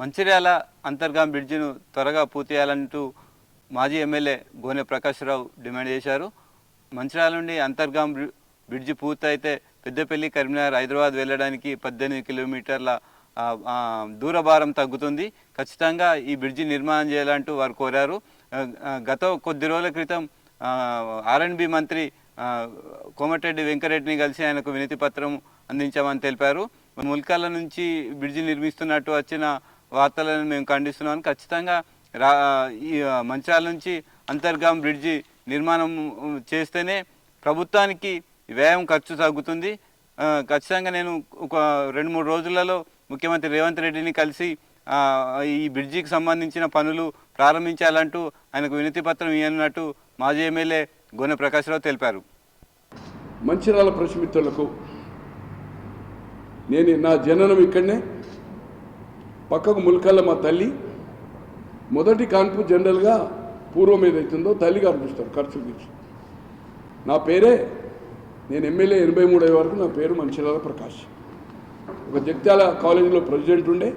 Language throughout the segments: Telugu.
మంచిర్యాల అంతర్గాం బ్రిడ్జిను త్వరగా పూర్తి చేయాలంటూ మాజీ ఎమ్మెల్యే గోనె ప్రకాశ్రావు డిమాండ్ చేశారు. మంచిర్యాల నుండి అంతర్గాం బ్రిడ్జి పూర్తయితే పెద్దపల్లి కరీంనగర్ హైదరాబాద్ వెళ్ళడానికి పద్దెనిమిది కిలోమీటర్ల దూరభారం తగ్గుతుంది. ఖచ్చితంగా ఈ బ్రిడ్జి నిర్మాణం చేయాలంటూ వారు కోరారు. గత కొద్ది రోజుల క్రితం ఆర్ఎండ్బి మంత్రి కోమటిరెడ్డి వెంకరెడ్డిని కలిసి ఆయనకు వినతి పత్రం అందించామని తెలిపారు. ముల్కాల నుంచి బ్రిడ్జి నిర్మిస్తున్నట్టు వచ్చిన వార్తలను మేము ఖండిస్తున్నాం ఖచ్చితంగా రా ఈ మంచాల మంచిర్యాల నుంచి అంతర్గాం బ్రిడ్జి నిర్మాణం చేస్తేనే ప్రభుత్వానికి వ్యయం ఖర్చు తగ్గుతుంది. ఖచ్చితంగా నేను ఒక రెండు మూడు రోజులలో ముఖ్యమంత్రి రేవంత్ రెడ్డిని కలిసి ఈ బ్రిడ్జికి సంబంధించిన పనులు ప్రారంభించాలంటూ ఆయనకు వినతి పత్రం ఇవ్వనున్నట్టు మాజీ ఎమ్మెల్యే గోనె ప్రకాశ్రావు తెలిపారు. మంచిర్యాల ప్రశ్మిత్రులకు నేను నా జననం ఇక్కడనే పక్కకు ములకల్ల మా తల్లి మొదటి కాన్పు జనరల్గా పూర్వం ఏదైతుందో తల్లిగా అనిపిస్తారు ఖర్చు గురించి. నా పేరే నేను ఎమ్మెల్యే ఎనభై మూడు అయ్యే వరకు నా పేరు మంచిర్యాల ప్రకాష్. ఒక జగిత్యాల కాలేజీలో ప్రెసిడెంట్ ఉండే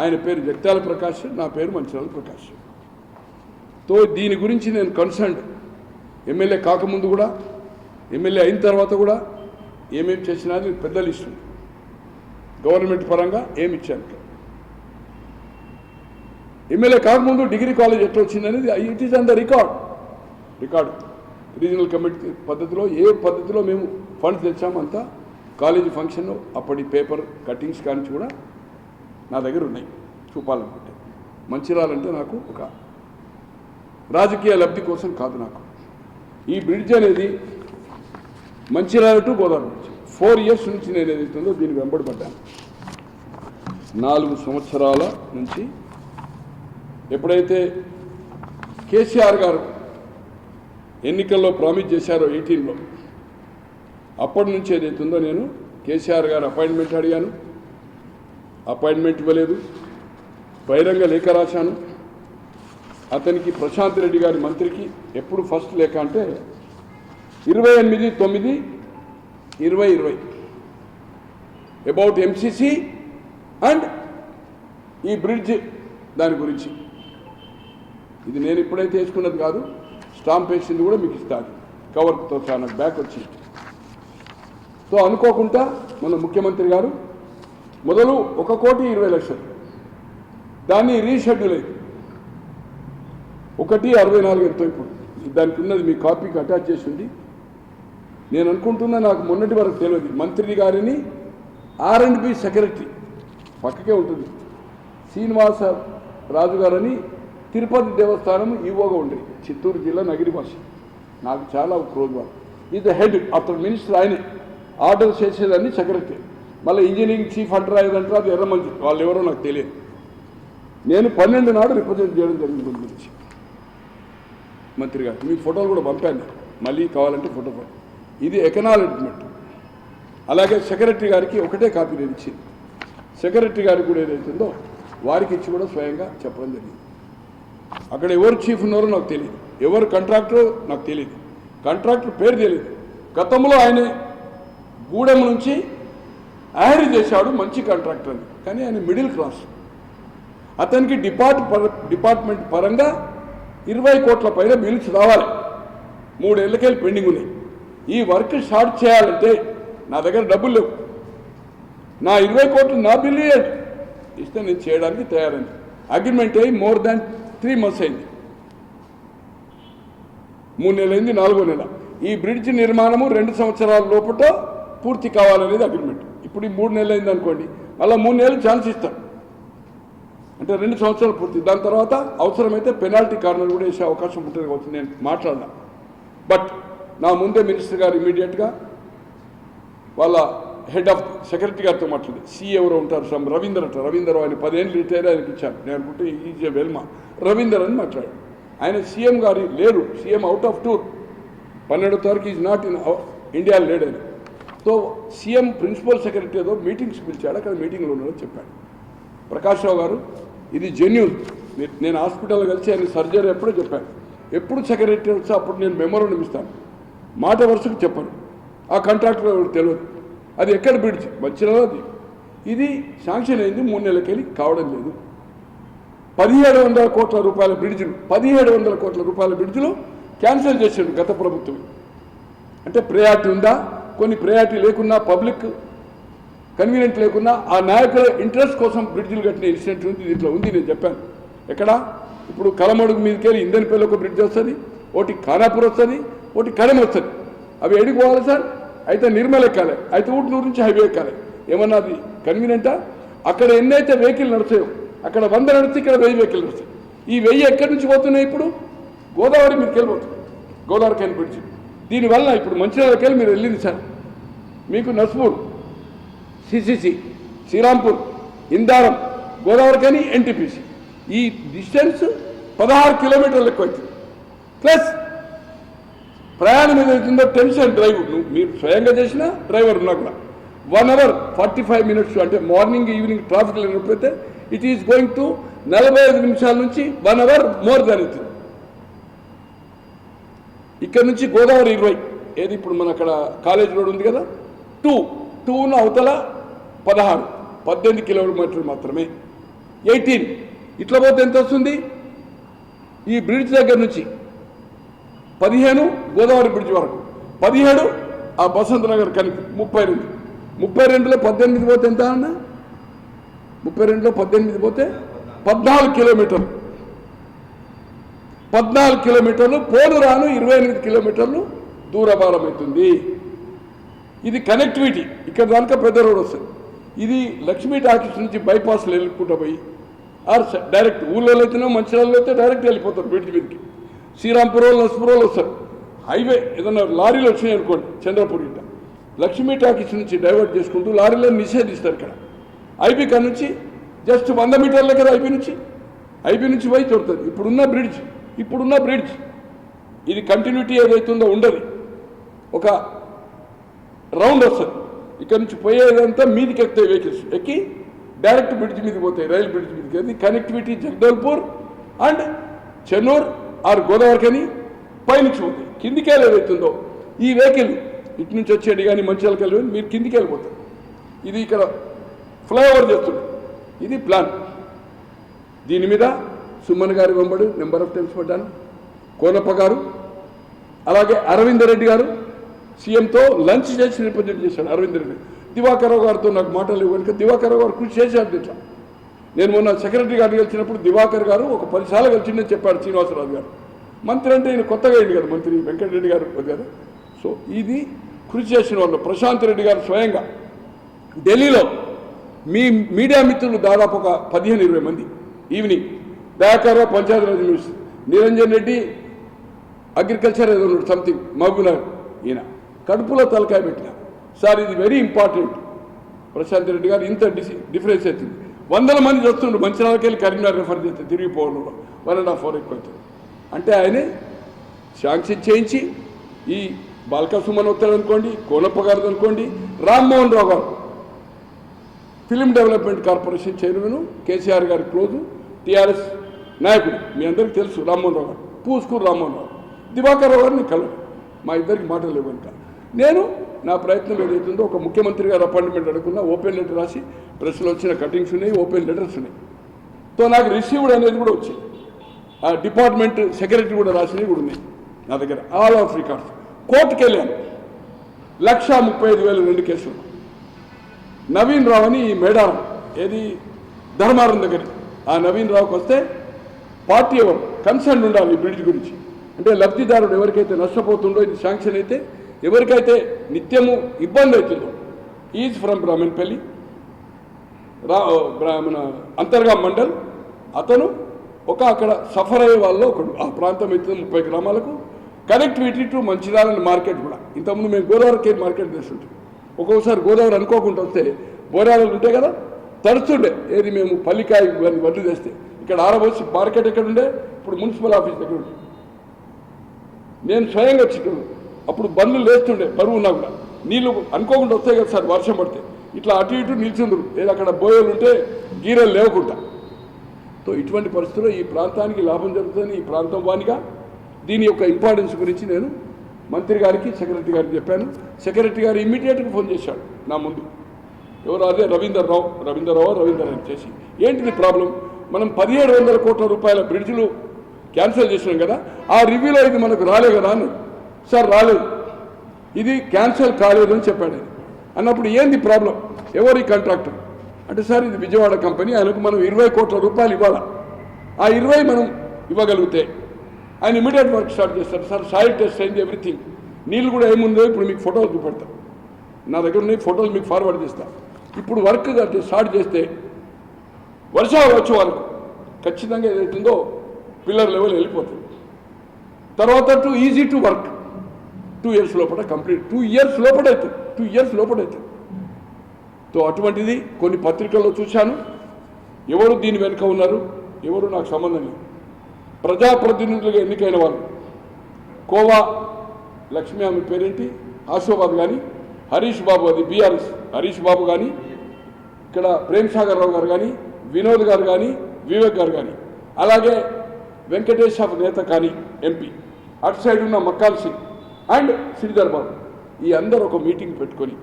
ఆయన పేరు జగిత్యాల ప్రకాష్ నా పేరు మంచిర్యాల ప్రకాష్. తో దీని గురించి నేను కన్సర్న్డ్ ఎమ్మెల్యే కాకముందు కూడా ఎమ్మెల్యే అయిన తర్వాత కూడా ఏమేమి చేసినా అది పెద్ద లిస్ట్ ఉంది. గవర్నమెంట్ పరంగా ఏమి ఇచ్చాను ఎమ్మెల్యే కాకముందు డిగ్రీ కాలేజ్ ఎట్లా వచ్చిందనేది it is on the record record regional committee పద్ధతిలో ఏ పద్ధతిలో మేము ఫండ్స్ తెచ్చామంతా కాలేజీ ఫంక్షన్ అప్పటి పేపర్ కటింగ్స్ కానీ కూడా నా దగ్గర ఉన్నాయి చూపాలనుకుంటే. మంచిర్యాలంటే నాకు ఒక రాజకీయ లబ్ధి కోసం కాదు నాకు. ఈ బ్రిడ్జ్ అనేది Mancherial to Godavari bridge four years నుంచి నేను ఏదైతుందో వెంబడి పడ్డాను. నాలుగు సంవత్సరాల నుంచి ఎప్పుడైతే కేసీఆర్ గారు ఎన్నికల్లో ప్రామిస్ చేశారో ఎయిటీన్లో అప్పటి నుంచి ఏదైతుందో నేను కేసీఆర్ గారు అపాయింట్మెంట్ అడిగాను. అపాయింట్మెంట్ ఇవ్వలేదు. బహిరంగ లేఖ రాశాను. అతనికి ప్రశాంత్ రెడ్డి గారి మంత్రికి ఎప్పుడు ఫస్ట్ లేఖ అంటే ఇరవై ఎనిమిది తొమ్మిది ఇరవై ఇరవై. అబౌట్ ఎంసీసీ అండ్ ఈ బ్రిడ్జ్ దాని గురించి. ఇది నేను ఇప్పుడైతే వేసుకున్నది కాదు స్టాంప్ వేసింది కూడా మీకు ఇస్తాను కవర్తో చాలా నాకు బ్యాక్ వచ్చి సో అనుకోకుండా మన ముఖ్యమంత్రి గారు మొదలు ఒక కోటి ఇరవై లక్షలు. దాన్ని రీషెడ్యూల్ అయింది. ఒకటి అరవై నాలుగు ఎంతో ఇప్పుడు. దానికి ఉన్నది మీ కాపీకి అటాచ్ చేసి ఉంది నేను అనుకుంటున్నా నాకు మొన్నటి వరకు తెలియదు. మంత్రి గారిని ఆర్ అండ్ బి సెక్రటరీ పక్కకే ఉంటుంది. శ్రీనివాస రాజు గారని తిరుపతి దేవస్థానం ఈవోగా ఉండేది. చిత్తూరు జిల్లా నగిరి భాష. నాకు చాలా క్లోజ్ వాళ్ళు ద హెడ్ అతను మినిస్టర్ ఆయనే. ఆర్డర్ చేసేదాన్ని సెక్రటరీ. మళ్ళీ ఇంజనీరింగ్ చీఫ్ అంటారా అంటారు అది ఎర్రమంచి వాళ్ళు ఎవరో నాకు తెలియదు. నేను పన్నెండు నాడు రిప్రజెంట్ చేయడం జరిగింది దీని గురించి మంత్రి గారు మీకు ఫోటోలు కూడా పంపాను. మళ్ళీ కావాలంటే ఫోటో ఇది ఎకనాలజ్మెంట్ అలాగే సెక్రటరీ గారికి ఒకటే కాపీ నేను ఇచ్చింది. సెక్రటరీ గారికి కూడా ఏదైతుందో వారికి ఇచ్చి కూడా స్వయంగా చెప్పడం జరిగింది. అక్కడ ఎవరు చీఫ్ ఉన్నారో నాకు తెలియదు ఎవరు కాంట్రాక్టర్ నాకు తెలియదు కాంట్రాక్టర్ పేరు తెలియదు గతంలో ఆయన గూడెం నుంచి యాడ్ చేశాడు మంచి కాంట్రాక్టర్ అని. కానీ ఆయన మిడిల్ క్లాస్ అతనికి డిపార్ట్ డిపార్ట్మెంట్ పరంగా ఇరవై కోట్ల పైన బిల్స్ రావాలి. మూడేళ్ళకే పెండింగ్ ఉన్నాయి. ఈ వర్క్ స్టార్ట్ చేయాలంటే నా దగ్గర డబ్బులు లేవు. నా ఇరవై కోట్లు నా బిల్లు ఇస్తే నేను చేయడానికి తయారైంది అగ్రిమెంట్ అయ్యి మోర్ దాన్ త్రీ మంత్స్ అయింది. మూడు నెలలైంది నాలుగో నెల. ఈ బ్రిడ్జ్ నిర్మాణము రెండు సంవత్సరాల లోపల పూర్తి కావాలనేది అగ్రిమెంట్ ఇప్పుడు ఈ మూడు నెలలు అయింది అనుకోండి మళ్ళీ మూడు నెలలు ఛాన్స్ ఇస్తాం. అంటే రెండు సంవత్సరాలు పూర్తి. దాని తర్వాత అవసరమైతే పెనాల్టీ కార్నర్ కూడా వేసే అవకాశం ఉంటుంది కావచ్చు నేను మాట్లాడినా? బట్ నా ముందే మినిస్టర్ గారు ఇమీడియట్గా వాళ్ళ హెడ్ ఆఫ్ సెక్రటరీ గారితో మాట్లాడి సి ఎవరో ఉంటారు సమ్ రవీందర్ అంటారు రవీందర్ ఆయన పదేళ్ళు రిటైర్ ఆయనకి ఇచ్చాను నేను అనుకుంటే ఈజ్ ఏ రవీందర్ అని మాట్లాడాడు. ఆయన సీఎం గారి లేరు సీఎం అవుట్ ఆఫ్ టూర్. పన్నెండో తారీఖు ఈజ్ నాట్ ఇన్ ఇండియా లేడని సో సీఎం ప్రిన్సిపల్ సెక్రటరీ ఏదో మీటింగ్స్ పిలిచాడు అక్కడ మీటింగ్లో ఉన్నాడని చెప్పాడు. ప్రకాష్ రావు గారు ఇది జెన్యున్. నేను హాస్పిటల్ కలిసి ఆయన సర్జరీ ఎప్పుడో చెప్పాను. ఎప్పుడు సెక్రటరీ వచ్చా అప్పుడు నేను మెమోరం ఇస్తాను. మాట వరుసకు చెప్పను. ఆ కాంట్రాక్టర్ తెలియదు. అది ఎక్కడ బ్రిడ్జ్ మంచిర్యాల అది. ఇది శాంక్షన్ అయింది మూడు నెలలకెళ్ళి కావడం లేదు. పదిహేడు వందల కోట్ల రూపాయల బ్రిడ్జ్లు పదిహేడు వందల కోట్ల రూపాయల బ్రిడ్జ్లు క్యాన్సిల్ చేశాడు గత ప్రభుత్వం. అంటే ప్రయారిటీ ఉందా? కొన్ని ప్రయారిటీ లేకున్నా పబ్లిక్ కన్వీనియంట్ లేకున్నా ఆ నాయకుల ఇంట్రెస్ట్ కోసం బ్రిడ్జ్లు కట్టిన ఇన్సిడెంట్ ఉంది దీంట్లో ఉంది నేను చెప్పాను. ఎక్కడ? ఇప్పుడు కలమడుగు మీదకి వెళ్ళి ఇందనిపల్లి ఒక బ్రిడ్జ్ వస్తుంది ఒకటి ఖానాపూర్ వస్తుంది ఒకటి కడెం వస్తుంది. అవి ఎడికి పోవాలి సార్? అయితే నిర్మల్ ఎక్కాలి అయితే ఊట్నూరు నుంచి హైవే ఎక్కాలి. ఏమన్నా అది కన్వీనియంటా అక్కడ ఎన్నైతే వెహికల్ నడుస్తాయో అక్కడ వంద నడిచి ఇక్కడ వెయ్యి వెహికల్ నడుస్తాయి. ఈ వెయ్యి ఎక్కడి నుంచి పోతున్నాయి ఇప్పుడు? గోదావరి మీదకి వెళ్ళిపోతుంది. గోదావరి కెన్ బ్రిడ్జ్ దీనివల్ల ఇప్పుడు మంచిర్యాలకి వెళ్ళి మీరు వెళ్ళింది సార్. మీకు నస్పూర్ సిసిసి శ్రీరాంపూర్ ఇందారం గోదావరి కానీ ఎన్టీపీసీ ఈ డిస్టెన్స్ పదహారు కిలోమీటర్లు ఎక్కువ అవుతుంది ప్లస్ ప్రయాణం ఏదైతుందో టెన్షన్ డ్రైవ్ నువ్వు మీరు స్వయంగా చేసిన డ్రైవర్ ఉన్నా కూడా. One hour forty five minutes అంటే మార్నింగ్ ఈవినింగ్ ట్రాఫిక్ లేనప్పుడైతే ఇట్ ఈస్ గోయింగ్ టు నలభై ఐదు నిమిషాల నుంచి వన్ అవర్ మోర్ దాన్ అవుతుంది ఇక్కడ నుంచి గోదావరి ఇరవై. ఏది ఇప్పుడు మన అక్కడ కాలేజ్ రోడ్ ఉంది కదా? టూ టూను అవతల పదహారు. పద్దెనిమిది కిలోమీటర్లు మాత్రమే. ఎయిటీన్ ఇట్లా పోతే ఎంత వస్తుంది? ఈ బ్రిడ్జ్ దగ్గర నుంచి పదిహేను గోదావరి బ్రిడ్జ్ వరకు. పదిహేడు ఆ బసంత నగర్ కలిపి ముప్పై రెండు. ముప్పై రెండులో పద్దెనిమిది పోతే ఎంత అన్న? ముప్పై రెండులో పద్దెనిమిది పోతే పద్నాలుగు కిలోమీటర్లు. పద్నాలుగు కిలోమీటర్లు పోను రాను ఇరవై ఎనిమిది కిలోమీటర్లు దూరభారమవుతుంది ఇది కనెక్టివిటీ. ఇక్కడ దానిక పెద్ద రోడ్ వస్తుంది. ఇది లక్ష్మీ టాకీస్ నుంచి బైపాస్లో వెళ్ళుకుంటూ పోయి ఆర్ డైరెక్ట్ ఊళ్ళో వెళ్తున్నాం మంచిర్యాలలో అయితే డైరెక్ట్ వెళ్ళిపోతారు బ్రిడ్జ్ మీదకి. శ్రీరాంపురం నస్పురంలో వస్తారు. హైవే ఏదన్నా లారీలు వచ్చినాయి అనుకోండి చంద్రపూర్ ఇట్ట లక్ష్మీ టాకీస్ నుంచి డైవర్ట్ చేసుకుంటూ లారీలను నిషేధిస్తారు ఇక్కడ. ఐబీ కాడ నుంచి జస్ట్ వంద మీటర్ల కదా ఐబీ నుంచి? ఐబీ నుంచి పోయి చూడుతుంది ఇప్పుడున్న బ్రిడ్జ్ ఇప్పుడున్న బ్రిడ్జ్. ఇది కంటిన్యూటీ ఏదైతుందో ఉండదు. ఒక రౌండ్ వస్తుంది. ఇక్కడ నుంచి పోయేదంతా మీదికి ఎక్కుతాయి వెహికల్స్ ఎక్కి డైరెక్ట్ బ్రిడ్జ్ మీదకి పోతాయి రైలు బ్రిడ్జ్ మీదకి అది కనెక్టివిటీ జగదల్పూర్ అండ్ చెన్నూర్ ఆరు గోదావరి కానీ పైనుంచి ఉంది. కిందికి ఏదైతుందో ఈ వెహికల్ ఇటు నుంచి వచ్చేది కానీ మంచిర్యాలకు వెళ్ళి మీరు కిందికి వెళ్ళిపోతారు. ఇది ఇక్కడ ఫ్లైఓవర్ చేస్తుంది. ఇది ప్లాన్. దీని మీద సుమన్ గారి వెంబడు నెంబర్ ఆఫ్ టైమ్స్ పడ్డాను. కోనప్ప గారు అలాగే అరవింద్ రెడ్డి గారు సీఎంతో లంచ్ చేసి రిప్రజెంట్ చేశాడు అరవింద్ రెడ్డి. దివాకరావు గారితో నాకు మాటలు ఇవ్వాలి కనుక దివాకరావు గారు కృషి చేశాడు ఇట్లా నేను మొన్న సెక్రటరీ గారిని గెలిచినప్పుడు దివాకర్ గారు ఒక పదిసార్లు గెలిచిందని చెప్పాడు శ్రీనివాసరావు గారు. మంత్రి అంటే ఈయన కొత్తగా అయింది కదా మంత్రి వెంకటరెడ్డి గారు కదా సో ఇది కృషి చేసిన వాళ్ళు ప్రశాంత్ రెడ్డి గారు స్వయంగా. ఢిల్లీలో మీ మీడియా మిత్రులు దాదాపు ఒక పదిహేను ఇరవై మంది. Evening Dayakar Rao Panchayati Raj minister Niranjan Reddy agriculture ఏదో సంథింగ్ మహబూబ్నగర్ ఈయన. కడుపులో తలకాయ పెట్టిన. సార్ ఇది వెరీ ఇంపార్టెంట్. ప్రశాంత్ రెడ్డి గారు ఇంత డిసి డిఫరెన్స్ అవుతుంది వందల మంది వస్తుండ్రు మంచిర్యాలకి వెళ్ళి కరీంనగర్ రిఫర్ చేస్తే తిరిగిపోవడం వన్ అండ్ హాఫ్ అవర్ ఎక్కువ అవుతుంది అంటే ఆయనే శాంక్షన్ చేయించి ఈ బాల్కా సుమన్ అనుకోండి కోనప్ప గారు అనుకోండి రామ్మోహన్ రావు గారు film development corporation chairman KCR గారి క్లోజు టీఆర్ఎస్ నాయకుడు. మీ అందరికీ తెలుసు రామ్మోహన్ రావు గారు. పూసుకూరు రామ్మోహన్ రావు. దివాకర్ రావు గారిని కలవ మా ఇద్దరికి మాటలు ఇవ్వంట నేను నా ప్రయత్నం ఏదైతుందో ఒక ముఖ్యమంత్రి గారు అపాయింట్మెంట్ అడుగున్నా ఓపెన్ లెటర్ రాసి ప్రెస్లో వచ్చిన కటింగ్స్ ఉన్నాయి ఓపెన్ లెటర్స్ ఉన్నాయి. తో నాకు రిసీవ్డ్ అనేది కూడా వచ్చింది ఆ డిపార్ట్మెంట్ సెక్రటరీ కూడా రాసినవి కూడా ఉన్నాయి నా దగ్గర ఆల్ ఆఫ్ రికార్డ్స్. కోర్టుకి వెళ్ళాను. లక్ష ముప్పై ఐదు వేల రెండు కేసులు. నవీన్ రావు అని ఈ మేడారం ఏది ధర్మారం దగ్గర. ఆ నవీన్ రావుకి వస్తే పార్టీ ఎవరు? కన్సర్న్ ఉండాలి ఈ బ్రిడ్జ్ గురించి. అంటే లబ్ధిదారుడు ఎవరికైతే నష్టపోతుండో ఇది శాంక్షన్ అయితే ఎవరికైతే నిత్యము ఇబ్బంది అవుతుందో ఈజ్ ఫ్రమ్ బ్రాహ్మణపల్లి రా మన అంతర్గా మండల్. అతను ఒక అక్కడ సఫర్ అయ్యే వాళ్ళు ఒకడు. ఆ ప్రాంతం అయితే ముప్పై గ్రామాలకు కనెక్టివిటీ టు మంచిర్యాల మార్కెట్ కూడా. ఇంతకుముందు మేము గోదావరి మార్కెట్ చేస్తుంటాం ఒక్కొక్కసారి గోదావరి అనుకోకుండా వస్తే బోరాలు ఉంటాయి కదా? తడుస్తుండే. ఏది మేము పల్లికాయ ఇవన్నీ వడ్లు తెస్తే ఇక్కడ ఆరబోసి మార్కెట్ ఎక్కడ ఉండే ఇప్పుడు మున్సిపల్ ఆఫీస్ దగ్గర ఉండే. నేను స్వయంగా చిట్టుడు అప్పుడు బండ్లు లేస్తుండే బరువు ఉన్నా కూడా. నీళ్ళు అనుకోకుండా వస్తాయి కదా సార్ వర్షం పడితే. ఇట్లా అటు ఇటు నిల్చుండ్రు. ఏదో అక్కడ బోయలు ఉంటే గీరలు లేవకుండా. సో ఇటువంటి పరిస్థితుల్లో ఈ ప్రాంతానికి లాభం జరుగుతుంది ఈ ప్రాంతం వానిగా దీని యొక్క ఇంపార్టెన్స్ గురించి నేను మంత్రి గారికి సెక్రటరీ గారికి చెప్పాను. సెక్రటరీ గారు ఇమ్మీడియట్గా ఫోన్ చేశాడు నా ముందు. ఎవరు అదే రవీందర్ రావు రవీందర్ రావు రవీందర్ అని చేసి. ఏంటిది ప్రాబ్లం మనం పదిహేడు వందల కోట్ల రూపాయల బ్రిడ్జ్లు క్యాన్సిల్ చేసినాం కదా. ఆ రివ్యూలో ఇది మనకు రాలే కదా అని సార్ రాలేదు. ఇది క్యాన్సిల్ కాలేదు అని చెప్పాడు అన్నప్పుడు ఏంది ప్రాబ్లం? ఎవరి కాంట్రాక్టర్? అంటే సార్ ఇది విజయవాడ కంపెనీ. ఆయనకు మనం ఇరవై కోట్ల రూపాయలు ఇవ్వాలా? ఆ ఇరవై మనం ఇవ్వగలిగితే ఆయన ఇమీడియట్ వర్క్ స్టార్ట్ చేస్తారు. సార్ సాయిల్ టెస్ట్ అయింది ఎవ్రీథింగ్. నీళ్ళు కూడా ఏముందో ఇప్పుడు మీకు ఫోటోలు చూపెడతాను నా దగ్గర ఉన్నాయి ఫోటోలు మీకు ఫార్వర్డ్ చేస్తా. ఇప్పుడు వర్క్ స్టార్ట్ చేస్తే వర్షాలు వచ్చే వరకు ఖచ్చితంగా ఏదైతుందో పిల్లర్ లెవెల్ వెళ్ళిపోతుంది. తర్వాత to easy to work. Two years లోపల కంప్లీట్. టూ ఇయర్స్ లోపల టూ ఇయర్స్ లోపల అవుతుంది సో అటువంటిది కొన్ని పత్రికల్లో చూశాను. ఎవరు దీని వెనుక ఉన్నారు? ఎవరు నాకు సంబంధం లేదు. ప్రజాప్రతినిధులుగా ఎన్నికైన వాళ్ళు. కోవా లక్ష్మి ఆమె పేరేంటి? ఆశోబాబు కానీ హరీష్ బాబు అది బీఆర్ఎస్. హరీష్ బాబు కానీ ఇక్కడ ప్రేమ్ సాగర్ రావు గారు కానీ వినోద్ గారు కానీ వివేక్ గారు కానీ అలాగే వెంకటేశ్వర నేత కానీ ఎంపీ. అటు సైడ్ ఉన్న మక్కాల్ సింగ్. అండ్ శ్రీధర్ బాబు ఈ అందరు ఒక మీటింగ్ పెట్టుకొని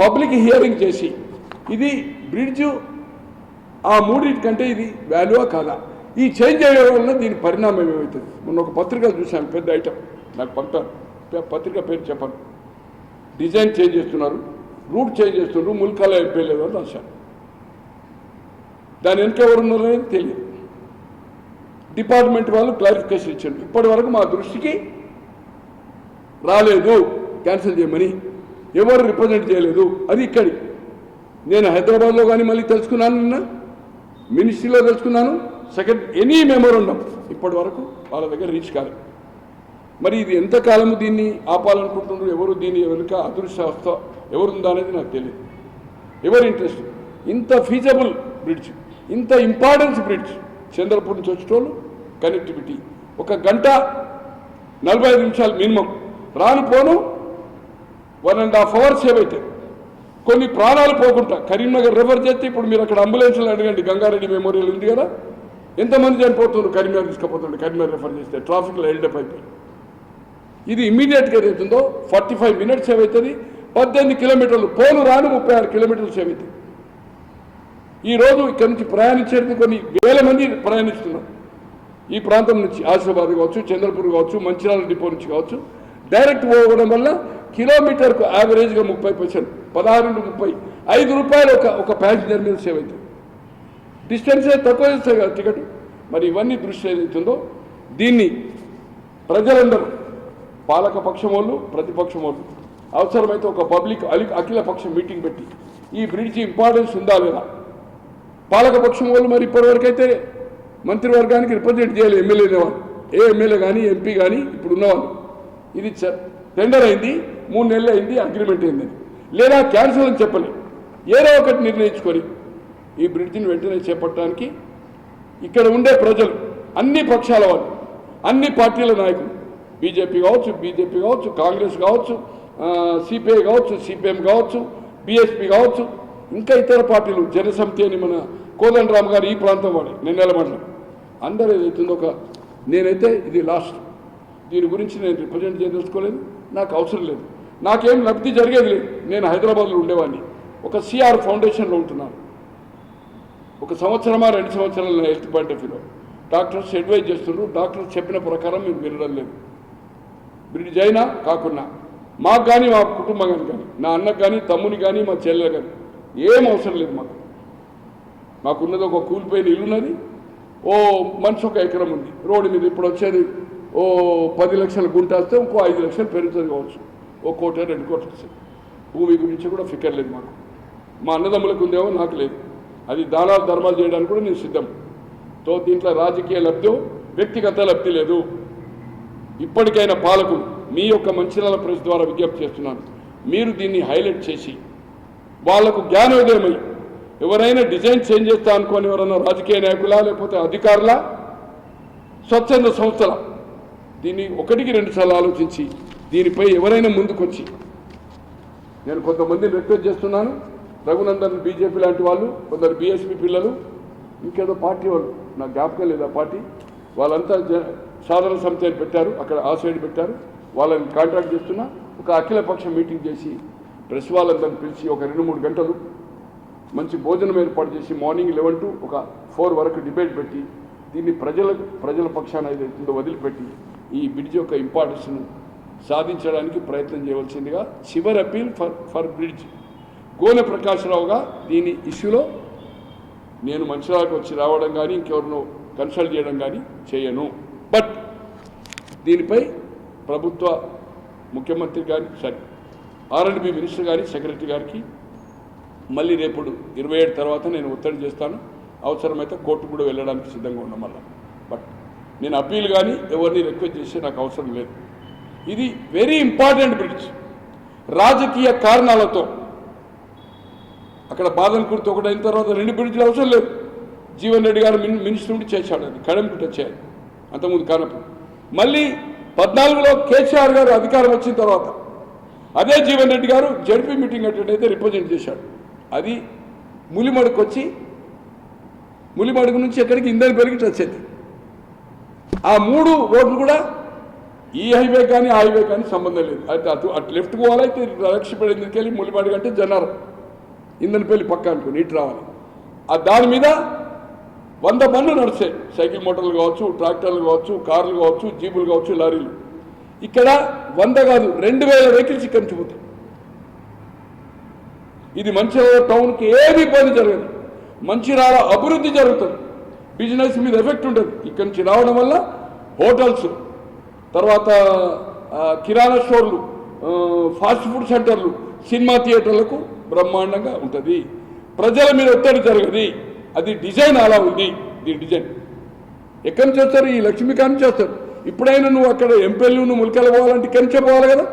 పబ్లిక్ హియరింగ్ చేసి ఇది బ్రిడ్జ్ ఆ మూడింటి కంటే ఇది వాల్యూవా కాదా? ఈ చేంజ్ అయ్యే వల్ల దీని పరిణామం ఏమవుతుంది మొన్న ఒక పత్రిక చూశాను పెద్ద ఐటమ్ నాకు పంపారు పత్రిక పేరు చెప్పాను. డిజైన్ చేంజ్ చేస్తున్నారు రూట్ చేంజ్ చేస్తున్నారు ముల్కాల ఎంపీ అని రాశాను. దాని వెనుక ఎవరు ఉన్నారో తెలియదు. డిపార్ట్మెంట్ వాళ్ళు క్లారిఫికేషన్ ఇచ్చారు. ఇప్పటి వరకు మా దృష్టికి రాలేదు. క్యాన్సిల్ చేయమని. ఎవరు రిప్రజెంట్ చేయలేదు. అది ఇక్కడి. నేను హైదరాబాద్లో కానీ మళ్ళీ తెలుసుకున్నాను నిన్న. మినిస్ట్రీలో తెలుసుకున్నాను. సెకండ్ ఎనీ మెమోరండం ఇప్పటి వరకు వాళ్ళ దగ్గర రీచ్ కాలేదు మరి ఇది ఎంతకాలం దీన్ని ఆపాలనుకుంటున్నారు? ఎవరు దీని వెనుక అదృష్టవస్థ ఎవరుందా అనేది నాకు తెలియదు ఎవరి ఇంట్రెస్ట్? ఇంత ఫీజబుల్ బ్రిడ్జ్ ఇంత ఇంపార్టెన్స్ బ్రిడ్జ్ చంద్రపూర్ నుంచి వచ్చేటోళ్ళు కనెక్టివిటీ ఒక గంట నలభై ఐదు నిమిషాలు మినిమం. రాను పోను. One and half hour save అవుతాయి కొన్ని ప్రాణాలు పోకుండా కరీంనగర్ రిఫర్ చేస్తే ఇప్పుడు మీరు అక్కడ అంబులెన్స్లు అడగండి. గంగారెడ్డి మెమోరియల్ ఉంది కదా? ఎంతమంది చనిపోతున్నారు కరీంనగర్ తీసుకుపోతుండే కరీంనగర్ రిఫర్ చేస్తే ట్రాఫిక్లో హెల్డప్ అయిపోయి ఇది ఇమ్మీడియట్గా ఏదైతుందో ఫార్టీ ఫైవ్ మినిట్స్ సేవ్ అవుతుంది పద్దెనిమిది కిలోమీటర్లు పోను రాను ముప్పై ఆరు కిలోమీటర్లు సేవ్ అవుతుంది ఈ రోజు ఇక్కడి నుంచి ప్రయాణించేది కొన్ని వేల మంది ప్రయాణిస్తున్నారు. ఈ ప్రాంతం నుంచి ఆసిఫాబాద్ కావచ్చు చంద్రపూర్ కావచ్చు మంచిర్యాల డిపో నుంచి కావచ్చు. డైరెక్ట్ పోవడం వల్ల కిలోమీటర్కు యావరేజ్గా ముప్పై పర్సెంట్ పదహారు నుండి ముప్పై. ఐదు రూపాయలు ఒక ఒక ప్యాసింజర్ మీద సేవ్ అవుతుంది డిస్టెన్స్ తక్కువ చేస్తాయి కదా టికెట్? మరి ఇవన్నీ దృష్టి ఏదైతుందో దీన్ని ప్రజలందరూ పాలక పక్షం వాళ్ళు ప్రతిపక్షం వాళ్ళు అవసరమైతే ఒక పబ్లిక్ అలి అఖిల పక్షం మీటింగ్ పెట్టి ఈ బ్రిడ్జ్ ఇంపార్టెన్స్ ఉందా లేదా? పాలక పక్షం వాళ్ళు మరి ఇప్పటివరకు అయితే మంత్రివర్గానికి రిప్రజెంట్ చేయాలి ఎమ్మెల్యేనే వాళ్ళు. ఏ ఎమ్మెల్యే కానీ ఎంపీ కానీ ఇప్పుడు ఉన్నవాళ్ళు ఇది చ- టెండర్ అయింది మూడు నెలలు అయింది అగ్రిమెంట్ అయింది. లేదా క్యాన్సిల్ అని చెప్పలే. ఏదో ఒకటి నిర్ణయించుకొని ఈ బ్రిడ్జిని వెంటనే చేపట్టడానికి ఇక్కడ ఉండే ప్రజలు అన్ని పక్షాల వాళ్ళు అన్ని పార్టీల నాయకులు బీజేపీ కావచ్చు బీజేపీ కావచ్చు కాంగ్రెస్ కావచ్చు సిపిఐ కావచ్చు సిపిఎం కావచ్చు బీఎస్పీ కావచ్చు ఇంకా ఇతర పార్టీలు జనసమితి అని మన కోదండరామ్ గారు ఈ ప్రాంతం వాడి నిన్నెల మండలం. అందరూ ఏదైతుందో ఒక నేనైతే ఇది లాస్ట్ దీని గురించి నేను రిప్రజెంట్ చేయదలుచుకోలేదు నాకు అవసరం లేదు. నాకేం లబ్ధి జరిగేది లేదు. నేను హైదరాబాద్లో ఉండేవాడిని. ఒక సిఆర్ ఫౌండేషన్లో ఉంటున్నాను. ఒక సంవత్సరమా రెండు సంవత్సరాలు నా హెల్త్ పాయింట్ ఆఫ్ వ్యూలో. డాక్టర్స్ అడ్వైజ్ చేస్తున్నారు. డాక్టర్స్ చెప్పిన ప్రకారం మీరు వినడం లేదు. బ్రిడ్జ్ అయినా కాకుండా మాకు కానీ మా కుటుంబం కానీ కానీ నా అన్నకు కానీ తమ్ముని కానీ మా చెల్లెలు కానీ ఏం అవసరం లేదు మాకు. మాకున్నది ఒక కూలిపోయిన ఇల్లు ఉన్నది. ఓ మనిషి ఒక ఎకరం ఉంది. రోడ్డు మీద ఇప్పుడు వచ్చేది ఓ పది లక్షల గుంట వస్తే ఇంకో ఐదు లక్షలు పెరుగుతుంది కావచ్చు. ఓ కోట రెండు కోట్లు వస్తుంది భూమి గురించి కూడా ఫికర్ లేదు మాకు. మా అన్నదమ్ములకు ఉందేమో నాకు లేదు. అది దానాలు ధర్మాలు చేయడానికి కూడా నేను సిద్ధం. తో దీంట్లో రాజకీయ లబ్ధి వ్యక్తిగత లబ్ధి లేదు. ఇప్పటికైనా పాలకులు మీ యొక్క మంచిరాల ప్రెస్ ద్వారా విజ్ఞప్తి చేస్తున్నాను. మీరు దీన్ని హైలైట్ చేసి వాళ్ళకు జ్ఞానోదయమై ఎవరైనా డిజైన్ చేంజ్ చేస్తా అనుకోని ఎవరైనా రాజకీయ నాయకులా లేకపోతే అధికారులా? స్వచ్ఛంద సంస్థల? దీన్ని ఒకటికి రెండుసార్లు ఆలోచించి దీనిపై ఎవరైనా ముందుకొచ్చి నేను కొంతమందిని రిక్వెస్ట్ చేస్తున్నాను. రఘునందన్ బీజేపీ లాంటి వాళ్ళు కొందరు బీఎస్పీ పిల్లలు ఇంకేదో పార్టీ వాళ్ళు నాకు జ్ఞాపకం లేదు ఆ పార్టీ. వాళ్ళంతా జ- సాధారణ సమితిని పెట్టారు అక్కడ ఆ సైడ్ పెట్టారు. వాళ్ళని కాంటాక్ట్ చేస్తున్నా ఒక అఖిలపక్ష మీటింగ్ చేసి ప్రెస్ వాళ్ళందరిని పిలిచి ఒక రెండు మూడు గంటలు మంచి భోజనం ఏర్పాటు చేసి మార్నింగ్ లెవెన్ టు ఒక ఫోర్ వరకు డిబేట్ పెట్టి దీన్ని ప్రజల ప్రజల పక్షాన ఏదైతుందో వదిలిపెట్టి ఈ బ్రిడ్జ్ యొక్క ఇంపార్టెన్స్ను సాధించడానికి ప్రయత్నం చేయవలసిందిగా చివరి appeal for for bridge Gone ప్రకాశ్రావుగా దీని ఇష్యూలో నేను మంచిర్యాలకు వచ్చి రావడం కానీ ఇంకెవరినో కన్సల్ట్ చేయడం కానీ చేయను. బట్ దీనిపై ప్రభుత్వ ముఖ్యమంత్రి గారి సారీ ఆర్ఎండ్బి మినిస్టర్ గారి సెక్రటరీ గారికి మళ్ళీ రేపుడు ఇరవై ఏడు తర్వాత నేను ఒత్తిడి చేస్తాను. అవసరమైతే కోర్టు కూడా వెళ్ళడానికి సిద్ధంగా ఉన్నాం మళ్ళీ. బట్ నేను అప్పీల్ కానీ ఎవరిని రిక్వెస్ట్ చేసే నాకు అవసరం లేదు. ఇది వెరీ ఇంపార్టెంట్ బ్రిడ్జ్ రాజకీయ కారణాలతో. అక్కడ బాదన్కూర్తి ఒకటి అయిన తర్వాత రెండు బ్రిడ్జ్లు అవసరం లేదు. జీవన్ రెడ్డి గారు మిన్ మినిస్టర్ ఉండి చేశాడు అది కడెంపు చేయాలి అంతకుముందు కానప్పుడు. మళ్ళీ పద్నాలుగులో కేసీఆర్ గారు అధికారం వచ్చిన తర్వాత. అదే జీవన్ రెడ్డి గారు జడ్పీ మీటింగ్ అటెండ్ అయితే రిప్రజెంట్ చేశాడు. అది ములిమడుకు వచ్చి ములిమడుగు నుంచి ఎక్కడికి ఇందని పెరిగి టచ్ అయింది. ఆ మూడు రోడ్లు కూడా ఈ హైవే కానీ ఆ హైవే కానీ సంబంధం లేదు. అయితే అటు అటు లెఫ్ట్ పోవాలైతే లక్ష్యపడి ఎందుకు వెళ్ళి ములిమడుగు కంటే జనారం. ఇందనపల్లి పక్క అనుకుని ఇటు రావాలి. ఆ దాని మీద వంద బండ్లు నడుస్తాయి సైకిల్ మోటార్లు కావచ్చు ట్రాక్టర్లు కావచ్చు కార్లు కావచ్చు జీపులు కావచ్చు లారీలు. ఇక్కడ వంద కాదు రెండు వేల వెహికల్స్ ఇక్కడ నుంచి పోతాయి ఇది మంచిర్యాల టౌన్కి ఏమి ఇబ్బంది జరగదు. మంచిర్యాల అభివృద్ధి జరుగుతుంది. బిజినెస్ మీద ఎఫెక్ట్ ఉంటుంది ఇక్కడి నుంచి రావడం వల్ల హోటల్స్ తర్వాత కిరాణా స్టోర్లు ఫాస్ట్ ఫుడ్ సెంటర్లు సినిమా థియేటర్లకు బ్రహ్మాండంగా ఉంటుంది. ప్రజల మీద ఒత్తిడి జరగదు. అది డిజైన్ అలా ఉంది. దీని డిజైన్. ఎక్కడి నుంచి వస్తారు? ఈ లక్ష్మీకాంత్ చేస్తారు ఇప్పుడైనా నువ్వు అక్కడ ఎంపెల్లు నువ్వు ములికెళ్ళ పోవాలంటే ఇక్కడి నుంచే పోవాలి కదా?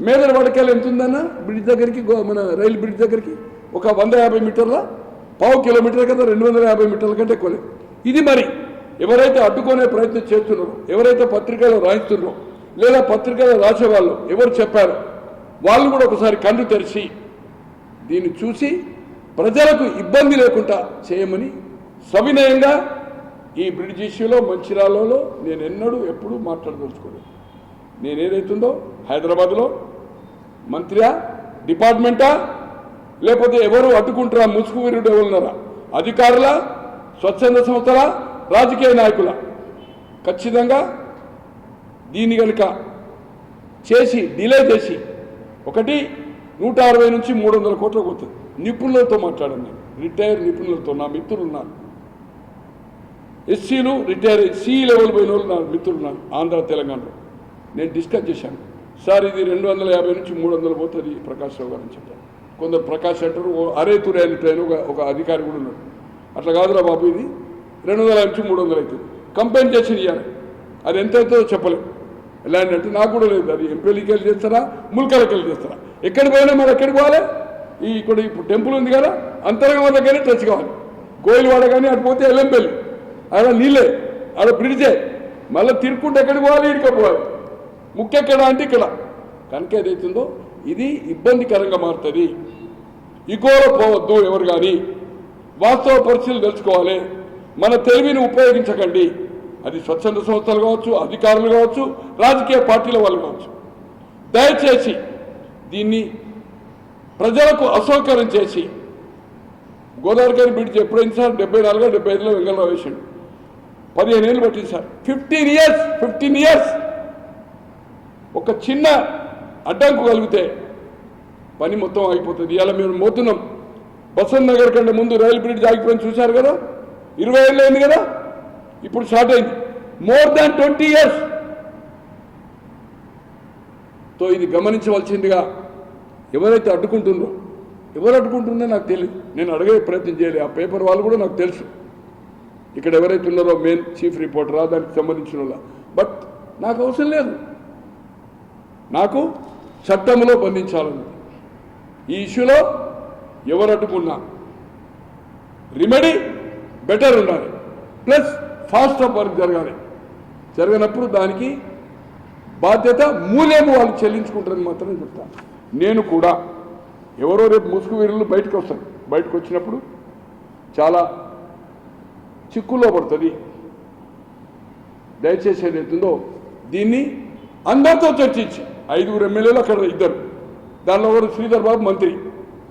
మేదల వడకెళ్ళి ఎంత ఉందన్న? బ్రిడ్జ్ దగ్గరికి గో- మన రైలు బ్రిడ్జ్ దగ్గరికి ఒక వంద యాభై మీటర్ల పావు కిలోమీటర్ కదా రెండు వందల యాభై మీటర్ల కంటే ఎక్కువ ఇది మరి ఎవరైతే అడ్డుకునే ప్రయత్నం చేస్తున్నారో ఎవరైతే పత్రికలో రాయిస్తున్నారో లేదా పత్రికలో రాసేవాళ్ళు ఎవరు చెప్పారో వాళ్ళు కూడా ఒకసారి కళ్ళు తెరిచి దీన్ని చూసి ప్రజలకు ఇబ్బంది లేకుండా చేయమని సవినయంగా ఈ బ్రిడ్జ్ ఇష్యూలో మంచిరాలలో నేను ఎన్నడూ ఎప్పుడూ మాట్లాడదలుచుకోలేదు. నేను ఏదైతుందో హైదరాబాద్లో మంత్రియా డిపార్ట్మెంటా లేకపోతే ఎవరు అడ్డుకుంటారా? ముసుగు వీరుడు ఎవరున్నారా? అధికారుల? స్వచ్ఛంద సంస్థల? రాజకీయ నాయకుల? ఖచ్చితంగా దీన్ని కనుక చేసి డిలే చేసి ఒకటి నూట అరవై నుంచి మూడు వందల కోట్లకు వస్తుంది నిపుణులతో మాట్లాడాను నేను. రిటైర్ నిపుణులతో నా మిత్రులు ఉన్నారు. ఎస్సీలు రిటైర్ సి లెవెల్ పోయిన వాళ్ళు నా మిత్రులు ఉన్నారు ఆంధ్ర తెలంగాణలో. నేను డిస్కస్ చేశాను. సార్ ఇది రెండు వందల యాభై నుంచి మూడు వందలు పోతుంది ప్రకాష్ రావు గారు అని చెప్పారు. కొందరు ప్రకాష్ అంటారు ఓ అరే తురే అని ట్రైన్ ఒక ఒక అధికారి కూడా ఉన్నాడు. అట్లా కాదురా బాబు ఇది. రెండు వందల నుంచి మూడు వందలు అవుతుంది. కంపెన్సేషన్ ఇవ్వాలి అది ఎంత అవుతుందో చెప్పలేదు ఎలాంటి అంటే నాకు కూడా లేదు. అది ఎంపీలకి వెళ్ళి చేస్తారా ముల్కలకి వెళ్ళి చేస్తారా? ఎక్కడికి పోయినా మరి ఎక్కడికి పోవాలి? ఈ ఇక్కడ ఇప్పుడు టెంపుల్ ఉంది కదా అంతరంగం దగ్గరే టచ్ కావాలి. గోయిలవాడ కానీ అటు పోతే ఎల్లంపల్లి. ఆడ నీళ్ళే ఆడ బ్రిడ్జే. మళ్ళీ తిరుక్కుంటే ఎక్కడికి పోవాలి? ఇడికి పోవాలి. ముఖ్య ఎక్కడ అంటే ఇక్కడ. కనుక ఏదైతుందో ఇది ఇబ్బందికరంగా మారుతుంది. ఇగోలో పోవద్దు ఎవరు కానీ వాస్తవ పరిస్థితులు తెలుసుకోవాలి. మన తెలివిని ఉపయోగించకండి. అది స్వచ్ఛంద సంస్థలు కావచ్చు అధికారులు కావచ్చు రాజకీయ పార్టీల వాళ్ళు కావచ్చు. దయచేసి దీన్ని ప్రజలకు అసౌకర్యం చేసి గోదావరి గారి బ్రిడ్జ్ ఎప్పుడైంది సార్? డెబ్బై నాలుగు డెబ్బై ఐదులో వెంగళరావు వేసాడు పదిహేను ఏళ్ళు పట్టింది sir. Fifteen years fifteen years ఒక చిన్న అడ్డంకు కలిగితే పని మొత్తం ఆగిపోతుంది. ఇలా మేము మోతున్నాం. బసంత్ నగర్ కంటే ముందు రైలు బ్రిడ్జ్ ఆగిపోయింది. చూశారు కదా? ఇరవై ఏళ్ళు అయింది కదా? ఇప్పుడు షార్ట్ అయింది. మోర్ దాన్ ట్వంటీ ఇయర్స్తో ఇది గమనించవలసిందిగా ఎవరైతే అడ్డుకుంటుందో ఎవరు అడ్డుకుంటుందో నాకు తెలియదు నేను అడిగే ప్రయత్నం చేయాలి. ఆ పేపర్ వాళ్ళు కూడా నాకు తెలుసు. ఇక్కడ ఎవరైతే ఉన్నారో మెయిన్ చీఫ్ రిపోర్టరా దానికి సంబంధించిన వాళ్ళ. బట్ నాకు అవసరం లేదు. నాకు చట్టంలో బంధించాలని. ఈ ఇష్యూలో ఎవరు అడ్డుకున్నా రిమెడీ బెటర్ ఉండాలి. ప్లస్ ఫాస్ట్ ఆఫ్ వర్క్ జరగాలి. జరగనప్పుడు దానికి బాధ్యత మూలేము వాళ్ళు చెల్లించుకుంటారని మాత్రం చెప్తాను నేను కూడా ఎవరో రేపు ముసుగు వీరులు బయటకు వస్తారు. బయటకు వచ్చినప్పుడు చాలా చిక్కులో పడుతుంది. దయచేసి ఏదైతుందో దీన్ని అందరితో చర్చించి ఐదుగురు ఎమ్మెల్యేలు అక్కడ ఇద్దరు. దానిలో ఒకరు శ్రీధర్ బాబు మంత్రి.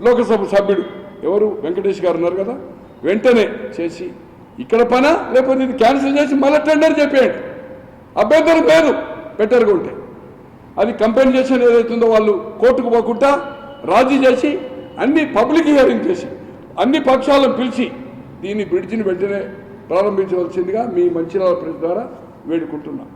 లోకసభ సభ్యుడు. ఎవరు? వెంకటేష్ గారు ఉన్నారు కదా? వెంటనే చేసి ఇక్కడ పనా? లేకపోతే ఇది క్యాన్సిల్ చేసి మళ్ళీ టెండర్ చెప్పేయండి. అభ్యంతరం లేదు. బెటర్గా ఉంటే. అది కంపెన్సేషన్ ఏదైతుందో వాళ్ళు కోర్టుకు పోకుండా రాజీ చేసి అన్ని పబ్లిక్ హియరింగ్ చేసి అన్ని పక్షాలను పిలిచి దీన్ని బ్రిడ్జిని వెంటనే ప్రారంభించవలసిందిగా మీ మంచిర్యాల ప్రెస్ ద్వారా వేడుకుంటున్నాను